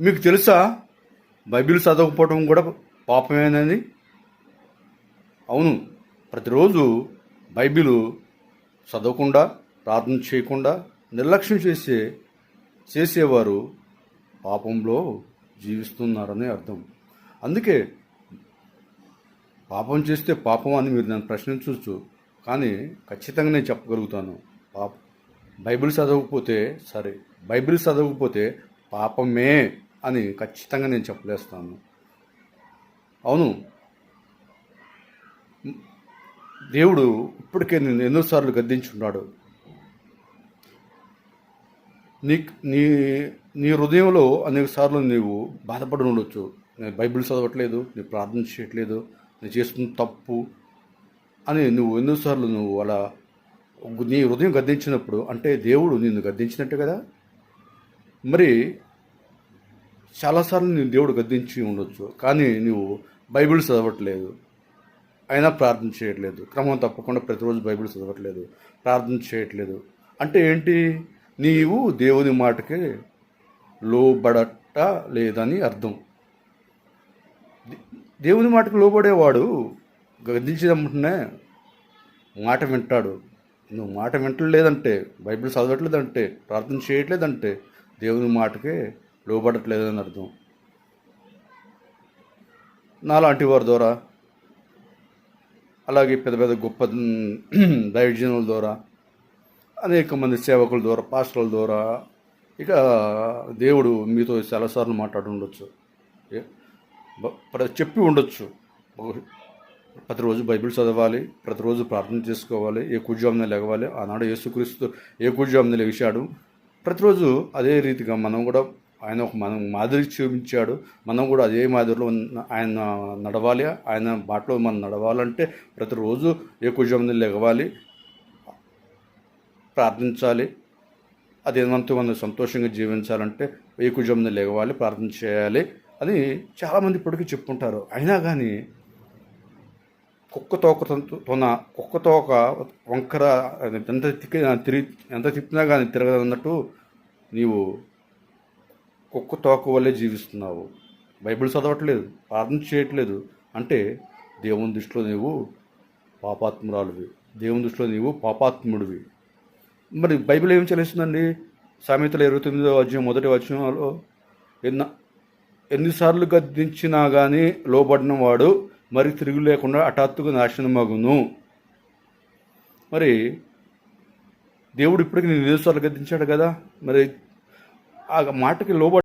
మీకు తెలుసా? బైబిల్ చదవకపోవడం కూడా పాపమేనని అవును ప్రతిరోజు బైబిల్ చదవకుండా ప్రార్థన చేయకుండా నిర్లక్ష్యం చేసే చేసేవారు పాపంలో జీవిస్తున్నారని అర్థం. అందుకే పాపం చేస్తే పాపం అని మీరు నన్ను ప్రశ్నించవచ్చు కానీ ఖచ్చితంగా నేను చెప్పగలుగుతాను. పాప బైబిల్ చదవకపోతే సరే బైబిల్ చదవకపోతే పాపమే. అని ఖచ్చితంగా నేను చెప్పలేస్తాను. అవును. దేవుడు ఇప్పటికే నేను ఎన్నోసార్లు గద్దించున్నాడు నీ నీ నీ హృదయంలో అనేక సార్లు నీవు బాధపడి ఉండొచ్చు. నేను బైబిల్ చదవట్లేదు నీ ప్రార్థన చేయట్లేదు నేను చేస్తున్న తప్పు అని నువ్వు ఎన్నోసార్లు నువ్వు అలా నీ హృదయం గద్దించినప్పుడు అంటే దేవుడు నిన్ను గద్దించినట్టు కదా? మరి చాలాసార్లు నేను దేవుడు గద్దించి ఉండొచ్చు కానీ నువ్వు బైబిల్ చదవట్లేదు. అయినా ప్రార్థన చేయట్లేదు. క్రమం తప్పకుండా ప్రతిరోజు బైబిల్ చదవట్లేదు. ప్రార్థన చేయట్లేదు. అంటే ఏంటి? నీవు దేవుని మాటకి లోబడట లేదని అర్థం. దే- దేవుని మాటకు లోబడేవాడు గద్దించినమ్మటనే మాట వింటాడు. నువ్వు మాట వింటలేదంటే బైబిల్ చదవట్లేదంటే ప్రార్థన చేయట్లేదంటే దేవుని మాటకే లోబడట్లేదని అర్థం. నాలాంటి వారి ద్వారా అలాగే పెద్ద పెద్ద గొప్ప దైవజనుల ద్వారా అనేక మంది సేవకుల ద్వారా పాస్టర్ల ద్వారా ఇక దేవుడు మీతో చాలాసార్లు మాట్లాడి ఉండొచ్చు. చెప్పి ఉండొచ్చు. ప్రతిరోజు బైబిల్ చదవాలి ప్రతిరోజు ప్రార్థన చేసుకోవాలి ఏ కుజామున లెగవాలి ఆనాడు యేసుక్రీస్తు ఏ కుజామున లెగిశాడు ప్రతిరోజు అదే రీతిగా మనం కూడా ఆయన ఒక మనం మాదిరి చూపించాడు. మనం కూడా అదే మాదిరిలో ఆయన నడవాలి. ఆయన బాటలో మనం నడవాలంటే ప్రతిరోజు ఏ లెగవాలి ప్రార్థించాలి. అదేమంతా మనం సంతోషంగా జీవించాలంటే ఏ లెగవాలి ప్రార్థన చేయాలి అని చాలామంది ఇప్పటికీ చెప్పుకుంటారు. అయినా కానీ కుక్క తోక తన కుక్క తోక వంకర ఎంత తిక్క తిరిగి ఎంత తిప్పినా కానీ తిరగదన్నట్టు నీవు కుక్క తోక వల్లే జీవిస్తున్నావు. బైబిల్ చదవట్లేదు ప్రార్థన చేయట్లేదు. అంటే దేవుని దృష్టిలో నీవు పాపాత్మురాలువి. దేవుని దృష్టిలో నీవు పాపాత్ముడివి. మరి బైబిల్ ఏం చదివిస్తుందండి సామెతలు ఇరవై తొమ్మిదో అధ్యాయం మొదటి వచనంలో ఎన్న ఎన్నిసార్లు గద్దించినా కానీ లోబడిన వాడు మరి తిరుగు లేకుండా హఠాత్తుగా నాశనమగును. మరి దేవుడు ఇప్పటికి నేను ఎన్నిసార్లు గద్దించాడు కదా? మరి ఆ మాటకి లోబడి